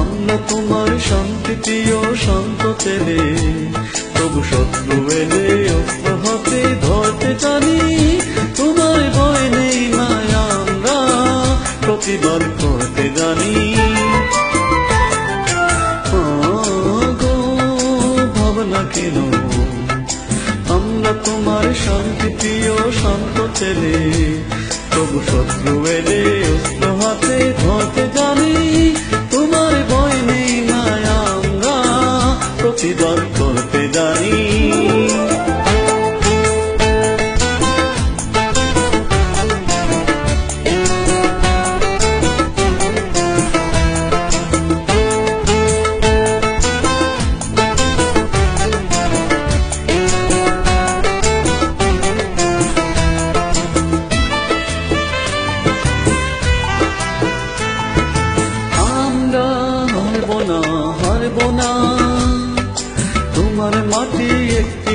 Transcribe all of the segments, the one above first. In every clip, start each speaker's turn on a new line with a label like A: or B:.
A: আমরা তোমার শান্তি প্রিয় শান্ত ছেলে তবু শত্রু এলে অস্ত্র হাতে ধরতে জানি, তোমার ভয় নেই আমরা প্রতিবাদ করতে জানি। ভাবনা কেন? আমরা তোমার শান্তি প্রিয় শান্ত ছেলে তবু শত্রু এলে করতে তোমার মাটি একটি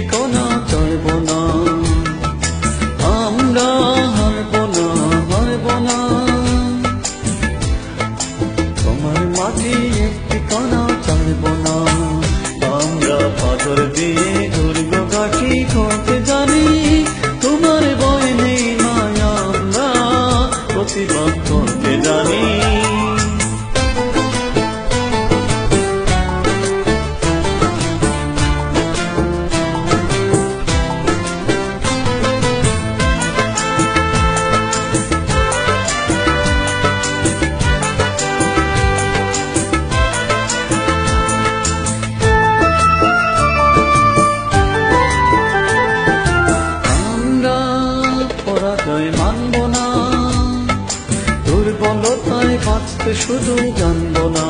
A: দুর্বলতায় বাঁচতে শুধু জানব না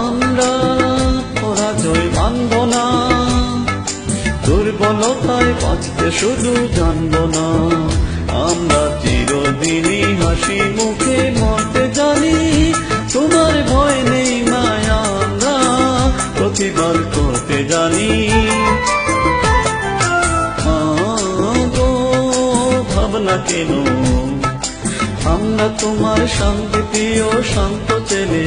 A: আমরা পরাজয় মানব না। দুর্বলতায় বাঁচতে শুধু জানব না আমরা চিরদিনই হাসি মুখে মরতে জানি, তোমার ভয় নেই মায়া আমরা। প্রতিবাদ করতে জানি। ভাবনা কেন? আমরা তোমার শান্তি প্রিয় শান্ত ছেলে।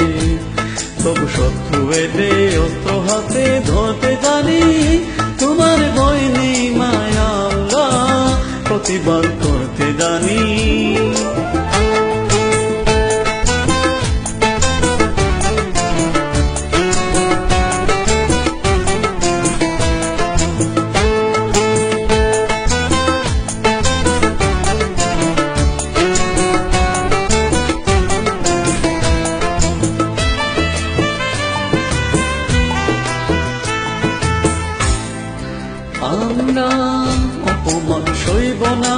A: তবু শত্রু এলে অস্ত্র হাতে ধরতে আমরা অপমান সইব না।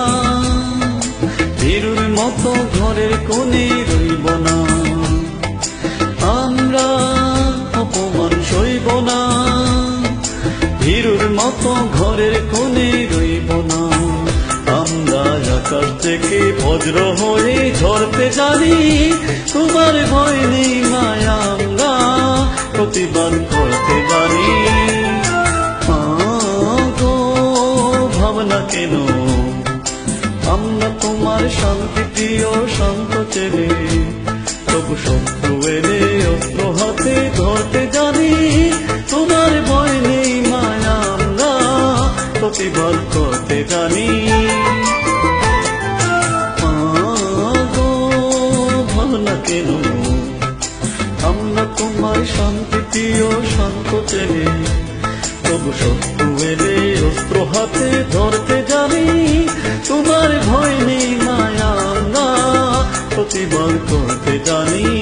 A: বীরুর মতো ঘরের কোণে রইব না। আমরা অপমান সইব না। ভীরুর মতো ঘরের কোণে রইব না। থেকে বজ্র হয়ে ঝরতে জানি, তোমার ভয় নেই মায়া, আমরা প্রতিবাদ কেন? আমরা তোমার শান্তি, প্রিয় শান্ত ছেলে। তবু শত্রু এলে অস্ত্র হাতে ধরতে জানি, তোমার ভয় নেই মায়া আমরা প্রতিবাদ করতে জানি। শান্তি ছেলে। তবু শত্রু এলে অস্ত্র হাতে ধর প্রতিবার করতে জানি